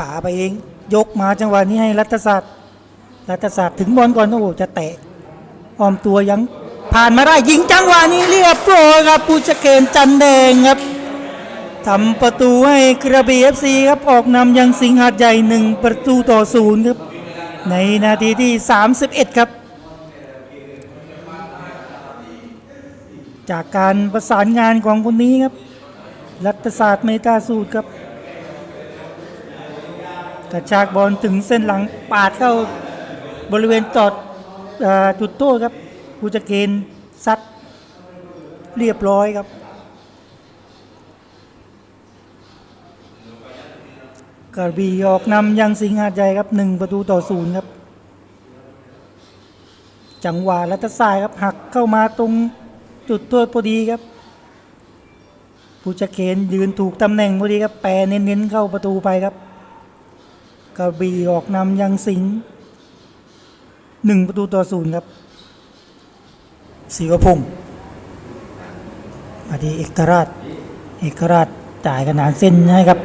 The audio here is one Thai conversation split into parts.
ป่าไปเอง ยกมาจังหวะนี้ให้รัฐศาสตร์รัฐศาสตร์ถึงบอลก่อนโอ้โหจะเตะอ้อมตัวยังผ่านมาได้ยิงจังหวะนี้เรียบร้อยครับปูชเกนจันแดงครับทำประตูให้กระบี่เอฟซีครับออกนำยังสิงห์หาดใหญ่หนึ่งประตูต่อศูนย์ครับในนาทีที่ 31 ครับ จากการประสานงานของคนนี้ครับ รัฐศาสตร์เมตาสูตรครับ กระชากบอลถึงเส้นหลังปาดเข้าบริเวณจอดจุดโทษครับกูจะเกณฑ์ซัดเรียบร้อยครับ กระบี่ออกนำยังสิงห์หาดใหญ่ครับหนึ่งประตูต่อศูนย์ครับ จังหวะรัตสายครับหักเข้ามาตรงจุดโทษพอดีครับผู้จัดเกณฑ์ยืนถูกตำแหน่งพอดีครับแปรเน้นๆเข้าประตูไปครับ กระบี่ออกนำยังสิงหนึ่งประตูต่อศูนย์ครับศิวพงศ์มาที่เอกราช เอกราชจ่ายขนานเส้นให้ครับ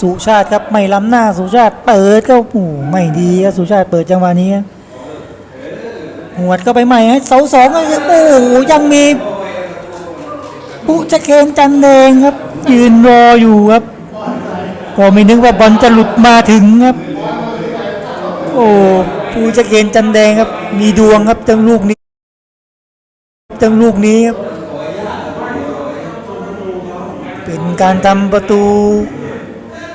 สุชาติครับไม่ล้ำหน้าสุชาติเปิดก็โอ้ไม่ดีครับสุชาติเปิดจังหวะนี้ครับหวดก็ไปใหม่ให้เสาสองโอ้โหยังมีปุจะเคนจันแดงครับ ยืนรออยู่ครับ ก็ไม่นึกว่าบอลจะหลุดมาถึงครับ โอ้ปูจะเคนจันแดงครับ มีดวงครับจังลูกนี้จังลูกนี้ครับเป็นการทำประตู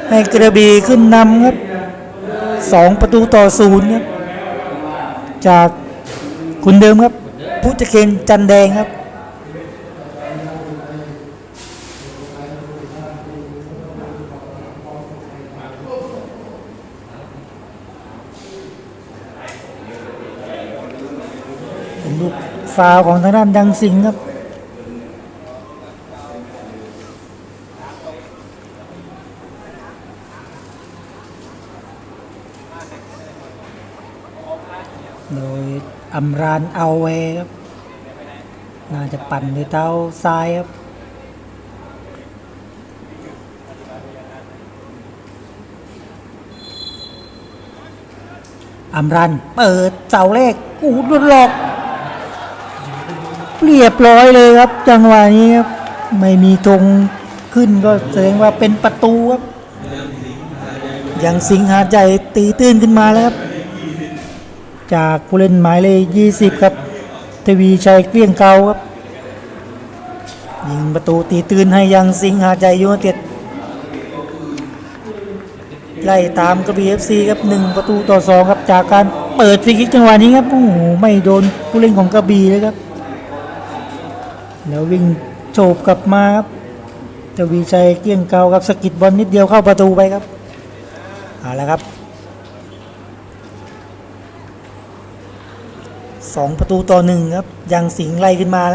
ให้กระบี่ขึ้นนำครับสองประตูต่อศูนย์ครับจากคุณเดิมครับพุทธเคนจันแดงครับ ลูกฟาวของทางด้านดังสิงครับ โดยอัมรานเอาเวครับ น่าจะปั่นด้วยเท้าซ้ายครับอัมรันเปิดเสาแรกกูดุดหลอก เรียบร้อยเลยครับ จังหวะนี้ครับไม่มีธงขึ้นก็แสดงว่าเป็นประตูครับยังสิงหาใหญ่ตีตื้นขึ้นมาแล้วครับ จากผู้เล่นหมายเลข20 ครับทวีชัยเกลี้ยงเกาครับ ยิงประตูตีตื่นให้ยังสิงหาใหญ่ยูไนเต็ดไล่ตามกระบี่เอฟซีครับหนึ่งประตูต่อสองครับจากการเปิดฟรีคิกจังหวะนี้ครับโอ้โหไม่โดนผู้เล่นของกระบี่เลยครับ แล้ววิ่งโฉบกลับมาครับทวีชัยเกลี้ยงเกาครับสกิดบอลนิดเดียวเข้าประตูไปครับเอาละครับสองประตูต่อหนึ่งครับยังสิงไล่ขึ้นมาแล้ว